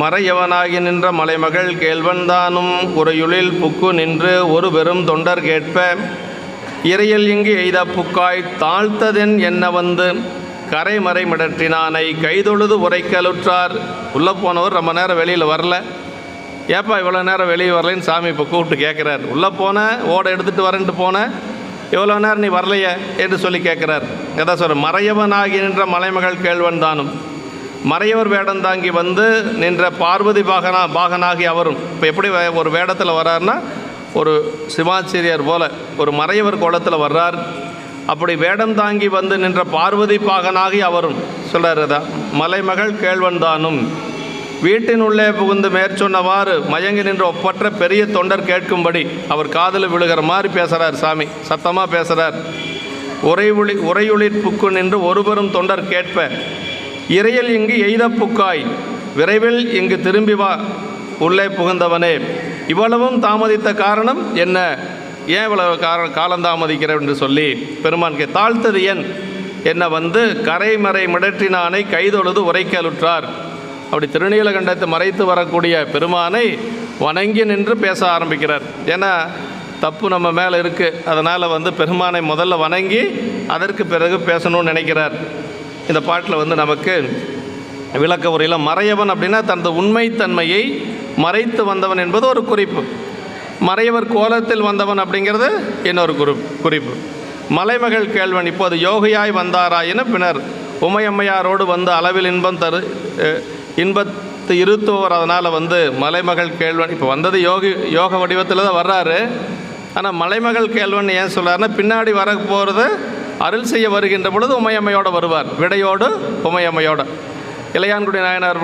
மறையவனாகி நின்ற மலைமகள் கேள்வன்தானும் உரையுளில் புக்கு நின்று ஒரு பெரும் தொண்டர் கேட்ப இறையில் இங்கு எய்த புக்காய் தாழ்த்ததென் என்ன வந்து? கரைமறை மிடற்றினானை கைதொழுது உரைக்கலுற்றார். உள்ளே போனவர் ரொம்ப நேரம் வெளியில் வரல. ஏப்பா இவ்வளோ நேரம் வெளியே வரலன்னு சாமி இப்போ கூப்பிட்டு கேட்குறார் உள்ளே போனேன் ஓட எடுத்துகிட்டு வரேன்ட்டு போனேன் இவ்வளோ நேரம் நீ வரலையே என்று சொல்லி கேட்குறார் எதா சொல்கிற மறையவன் ஆகி நின்ற மலைமகள் கேள்வன் தானும் மறையவர் வேடம் தாங்கி வந்து நின்ற பார்வதி பாகனா பாகனாகி அவரும். இப்போ எப்படி வே- ஒரு வேடத்தில் வர்றாருன்னா ஒரு சிவாச்சரியர் போல ஒரு மறையவர் கோலத்தில் வர்றார். அப்படி வேடம் தாங்கி வந்து நின்ற பார்வதி பாகனாகி அவரும். சொல்கிறார் மலைமகள் கேள்வன் தானும். வீட்டின் உள்ளே புகுந்து மேற்சொன்னவாறு மயங்கி நின்ற ஒப்பற்ற பெரிய தொண்டர் கேட்கும்படி அவர் காதில் விழுகிற மாதிரி பேசுகிறார் சாமி சத்தமாக பேசுகிறார் உரையுளி உரையுளிர் புக்கு நின்று ஒருவரும் தொண்டர் கேட்ப இறையில் இங்கு எய்த புக்காய். விரைவில் இங்கு திரும்பி வா உள்ளே புகுந்தவனே. இவ்வளவும் தாமதித்த காரணம் என்ன? ஏன் இவ்வளவு கார காலம் தாமதிக்கிற என்று சொல்லி பெருமான் கே தாழ்த்தது என் என்ன வந்து கரைமறை மிடற்றினானை கைதொழுது உரைக்கலுற்றார். அப்படி திருநீலகண்டத்தை மறைத்து வரக்கூடிய பெருமானை வணங்கி நின்று பேச ஆரம்பிக்கிறார். ஏன்னா தப்பு நம்ம மேலே இருக்குது அதனால் வந்து பெருமானை முதல்ல வணங்கி அதற்கு பிறகு பேசணும்னு நினைக்கிறார். இந்த பாட்டில் வந்து நமக்கு விளக்க உரையில் மறையவன் அப்படின்னா தனது உண்மைத்தன்மையை மறைத்து வந்தவன் என்பது ஒரு குறிப்பு. மறையவர் கோலத்தில் வந்தவன் அப்படிங்கிறது இன்னொரு குறி குறிப்பு. மலைமகள் கேள்வன் இப்போது யோகியாய் வந்தாராயின பின்னர் உமையம்மையாரோடு வந்து அளவில் இன்பம் தரு இன்பத்து இருத்துவோர் அதனால் வந்து மலைமகள் கேள்வன் இப்போ வந்தது யோகி யோக வடிவத்தில் தான் வர்றாரு. ஆனால் மலைமகள் கேள்வன் ஏன் சொல்கிறாருன்னா பின்னாடி வர போகிறது அருள் செய்ய வருகின்ற பொழுது உமையம்மையோடு வருவார். விடையோடு உமையம்மையோடு. இளையான்குடி நாயனார்